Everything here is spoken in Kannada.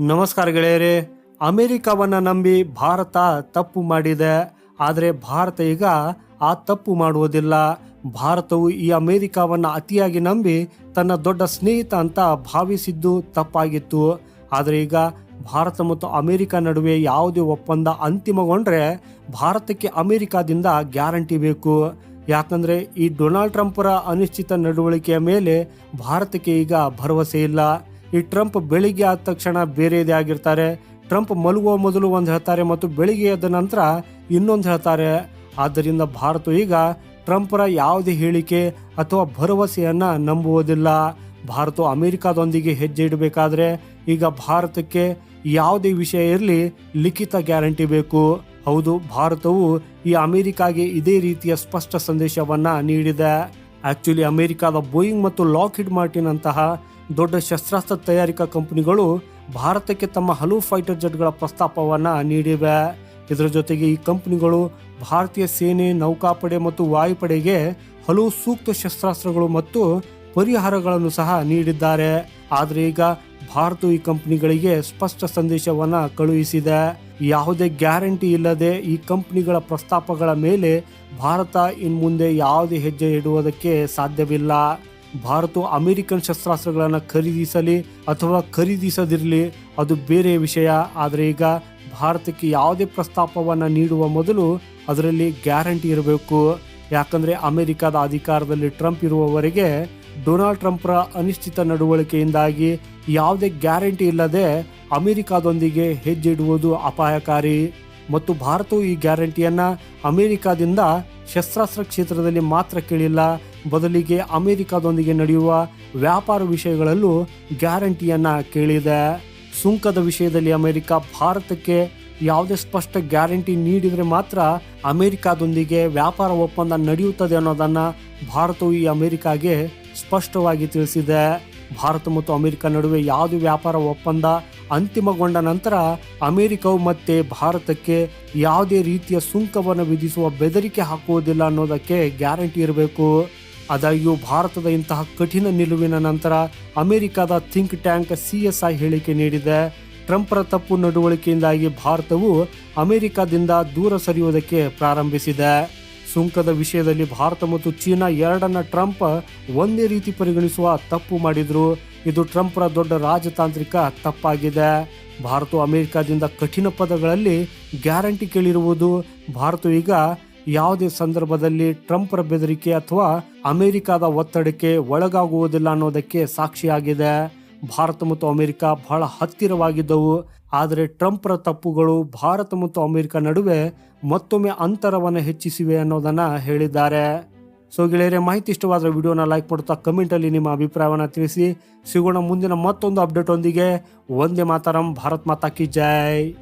ನಮಸ್ಕಾರ ಗೆಳೆಯರೇ, ಅಮೆರಿಕವನ್ನ ನಂಬಿ ಭಾರತ ತಪ್ಪು ಮಾಡಿದೆ. ಆದರೆ ಭಾರತ ಈಗ ಆ ತಪ್ಪು ಮಾಡುವುದಿಲ್ಲ. ಭಾರತವು ಈ ಅಮೆರಿಕವನ್ನ ಅತಿಯಾಗಿ ನಂಬಿ ತನ್ನ ದೊಡ್ಡ ಸ್ನೇಹಿತ ಅಂತ ಭಾವಿಸಿದ್ದು ತಪ್ಪಾಗಿತ್ತು. ಆದರೆ ಈಗ ಭಾರತ ಮತ್ತು ಅಮೆರಿಕ ನಡುವೆ ಯಾವುದೇ ಒಪ್ಪಂದ ಅಂತಿಮಗೊಂಡ್ರೆ ಭಾರತಕ್ಕೆ ಅಮೆರಿಕಾದಿಂದ ಗ್ಯಾರಂಟಿ ಬೇಕು. ಯಾಕಂದ್ರೆ ಈ ಡೊನಾಲ್ಡ್ ಟ್ರಂಪರ ಅನಿಶ್ಚಿತ ನಡವಳಿಕೆಯ ಮೇಲೆ ಭಾರತಕ್ಕೆ ಈಗ ಭರವಸೆ ಇಲ್ಲ. ಈ ಟ್ರಂಪ್ ಬೆಳಿಗ್ಗೆ ಆದ ತಕ್ಷಣ ಬೇರೆದೇ ಆಗಿರ್ತಾರೆ. ಟ್ರಂಪ್ ಮಲಗುವ ಮೊದಲು ಒಂದು ಹೇಳ್ತಾರೆ ಮತ್ತು ಬೆಳಿಗ್ಗೆ ಎದ್ದ ನಂತರ ಇನ್ನೊಂದು ಹೇಳ್ತಾರೆ. ಆದ್ದರಿಂದ ಭಾರತ ಈಗ ಟ್ರಂಪರ ಯಾವುದೇ ಹೇಳಿಕೆ ಅಥವಾ ಭರವಸೆಯನ್ನು ನಂಬುವುದಿಲ್ಲ. ಭಾರತ ಅಮೆರಿಕದೊಂದಿಗೆ ಹೆಜ್ಜೆ ಇಡಬೇಕಾದ್ರೆ ಈಗ ಭಾರತಕ್ಕೆ ಯಾವುದೇ ವಿಷಯ ಇರಲಿ ಲಿಖಿತ ಗ್ಯಾರಂಟಿ ಬೇಕು. ಹೌದು, ಭಾರತವು ಈ ಅಮೆರಿಕಾಗೆ ಇದೇ ರೀತಿಯ ಸ್ಪಷ್ಟ ಸಂದೇಶವನ್ನ ನೀಡಿದೆ. ಆಕ್ಚುಲಿ ಅಮೆರಿಕಾದ ಬೋಯಿಂಗ್ ಮತ್ತು ಲಾಕ್ಹಿಡ್ ಮಾರ್ಟಿನ್ ಅಂತಹ ದೊಡ್ಡ ಶಸ್ತ್ರಾಸ್ತ್ರ ತಯಾರಿಕಾ ಕಂಪನಿಗಳು ಭಾರತಕ್ಕೆ ತಮ್ಮ ಹಲವು ಫೈಟರ್ ಜೆಟ್ಗಳ ಪ್ರಸ್ತಾಪವನ್ನು ನೀಡಿವೆ. ಇದರ ಜೊತೆಗೆ ಈ ಕಂಪನಿಗಳು ಭಾರತೀಯ ಸೇನೆ, ನೌಕಾಪಡೆ ಮತ್ತು ವಾಯುಪಡೆಗೆ ಹಲವು ಸೂಕ್ತ ಶಸ್ತ್ರಾಸ್ತ್ರಗಳು ಮತ್ತು ಪರಿಹಾರಗಳನ್ನು ಸಹ ನೀಡಿದ್ದಾರೆ. ಆದರೆ ಈಗ ಭಾರತವು ಈ ಕಂಪನಿಗಳಿಗೆ ಸ್ಪಷ್ಟ ಸಂದೇಶವನ್ನ ಕಳುಹಿಸಿದೆ. ಯಾವುದೇ ಗ್ಯಾರಂಟಿ ಇಲ್ಲದೆ ಈ ಕಂಪನಿಗಳ ಪ್ರಸ್ತಾಪಗಳ ಮೇಲೆ ಭಾರತ ಇನ್ಮುಂದೆ ಯಾವುದೇ ಹೆಜ್ಜೆ ಇಡುವುದಕ್ಕೆ ಸಾಧ್ಯವಿಲ್ಲ. ಭಾರತ ಅಮೆರಿಕನ್ ಶಸ್ತ್ರಾಸ್ತ್ರಗಳನ್ನು ಖರೀದಿಸಲಿ ಅಥವಾ ಖರೀದಿಸದಿರಲಿ, ಅದು ಬೇರೆ ವಿಷಯ. ಆದರೆ ಈಗ ಭಾರತಕ್ಕೆ ಯಾವುದೇ ಪ್ರಸ್ತಾಪವನ್ನು ನೀಡುವ ಮೊದಲು ಅದರಲ್ಲಿ ಗ್ಯಾರಂಟಿ ಇರಬೇಕು. ಯಾಕಂದ್ರೆ ಅಮೆರಿಕದ ಅಧಿಕಾರದಲ್ಲಿ ಟ್ರಂಪ್ ಇರುವವರೆಗೆ ಡೊನಾಲ್ಡ್ ಟ್ರಂಪ್ರ ಅನಿಶ್ಚಿತ ನಡವಳಿಕೆಯಿಂದಾಗಿ ಯಾವುದೇ ಗ್ಯಾರಂಟಿ ಇಲ್ಲದೆ ಅಮೆರಿಕಾದೊಂದಿಗೆ ಹೆಜ್ಜೆ ಇಡುವುದು ಅಪಾಯಕಾರಿ. ಮತ್ತು ಭಾರತವು ಈ ಗ್ಯಾರಂಟಿಯನ್ನು ಅಮೆರಿಕಾದಿಂದ ಶಸ್ತ್ರಾಸ್ತ್ರ ಕ್ಷೇತ್ರದಲ್ಲಿ ಮಾತ್ರ ಕೇಳಿಲ್ಲ. ಬದಲಿಗೆ ಅಮೆರಿಕಾದೊಂದಿಗೆ ನಡೆಯುವ ವ್ಯಾಪಾರ ವಿಷಯಗಳಲ್ಲೂ ಗ್ಯಾರಂಟಿಯನ್ನು ಕೇಳಿದೆ. ಸುಂಕದ ವಿಷಯದಲ್ಲಿ ಅಮೆರಿಕ ಭಾರತಕ್ಕೆ ಯಾವುದೇ ಸ್ಪಷ್ಟ ಗ್ಯಾರಂಟಿ ನೀಡಿದರೆ ಮಾತ್ರ ಅಮೆರಿಕಾದೊಂದಿಗೆ ವ್ಯಾಪಾರ ಒಪ್ಪಂದ ನಡೆಯುತ್ತದೆ ಅನ್ನೋದನ್ನು ಭಾರತವು ಈ ಅಮೆರಿಕಾಗೆ ಸ್ಪಷ್ಟವಾಗಿ ತಿಳಿಸಿದೆ. ಭಾರತ ಮತ್ತು ಅಮೆರಿಕ ನಡುವೆ ಯಾವುದೇ ವ್ಯಾಪಾರ ಒಪ್ಪಂದ ಅಂತಿಮಗೊಂಡ ನಂತರ ಅಮೆರಿಕವು ಮತ್ತೆ ಭಾರತಕ್ಕೆ ಯಾವುದೇ ರೀತಿಯ ಸುಂಕವನ್ನು ವಿಧಿಸುವ ಬೆದರಿಕೆ ಹಾಕುವುದಿಲ್ಲ ಅನ್ನೋದಕ್ಕೆ ಗ್ಯಾರಂಟಿ ಇರಬೇಕು. ಆದಾಗ್ಯೂ ಭಾರತದ ಇಂತಹ ಕಠಿಣ ನಿಲುವಿನ ನಂತರ ಅಮೆರಿಕದ think tank C S I ಹೇಳಿಕೆ ನೀಡಿದೆ. ಟ್ರಂಪ್ರ ತಪ್ಪು ನಡವಳಿಕೆಯಿಂದಾಗಿ ಭಾರತವು ಅಮೆರಿಕದಿಂದ ದೂರ ಸರಿಯುವುದಕ್ಕೆ ಪ್ರಾರಂಭಿಸಿದೆ. ಸುಂಕದ ವಿಷಯದಲ್ಲಿ ಭಾರತ ಮತ್ತು ಚೀನಾ ಎರಡನ್ನ ಟ್ರಂಪ್ ಒಂದೇ ರೀತಿ ಪರಿಗಣಿಸುವ ತಪ್ಪು ಮಾಡಿದ್ರು. ಇದು ಟ್ರಂಪ್ರ ದೊಡ್ಡ ರಾಜತಾಂತ್ರಿಕ ತಪ್ಪಾಗಿದೆ. ಭಾರತ ಅಮೆರಿಕದಿಂದ ಕಠಿಣ ಪದಗಳಲ್ಲಿ ಗ್ಯಾರಂಟಿ ಕೇಳಿರುವುದು. ಭಾರತ ಈಗ ಯಾವುದೇ ಸಂದರ್ಭದಲ್ಲಿ ಟ್ರಂಪ್ರ ಬೆದರಿಕೆ ಅಥವಾ ಅಮೆರಿಕದ ಒತ್ತಡಕ್ಕೆ ಒಳಗಾಗುವುದಿಲ್ಲ ಅನ್ನೋದಕ್ಕೆ ಸಾಕ್ಷಿಯಾಗಿದೆ. ಭಾರತ ಮತ್ತು ಅಮೆರಿಕ ಬಹಳ ಹತ್ತಿರವಾಗಿದ್ದವು. ಆದರೆ ಟ್ರಂಪ್ರ ತಪ್ಪುಗಳು ಭಾರತ ಮತ್ತು ಅಮೆರಿಕ ನಡುವೆ ಮತ್ತೊಮ್ಮೆ ಅಂತರವನ್ನು ಹೆಚ್ಚಿಸಿವೆ ಅನ್ನೋದನ್ನು ಹೇಳಿದ್ದಾರೆ. ಸೊ ಗೆಳೆಯರೆ, ಮಾಹಿತಿ ಇಷ್ಟವಾದ ವಿಡಿಯೋನ ಲೈಕ್ ಮಾಡುತ್ತಾ ಕಮೆಂಟಲ್ಲಿ ನಿಮ್ಮ ಅಭಿಪ್ರಾಯವನ್ನು ತಿಳಿಸಿ. ಸಿಗೋಣ ಮುಂದಿನ ಮತ್ತೊಂದು ಅಪ್ಡೇಟ್ ಒಂದಿಗೆ. ಒಂದೇ ಮಾತಾರಂ, ಭಾರತ್ ಮಾತಾ ಕಿ ಜೈ.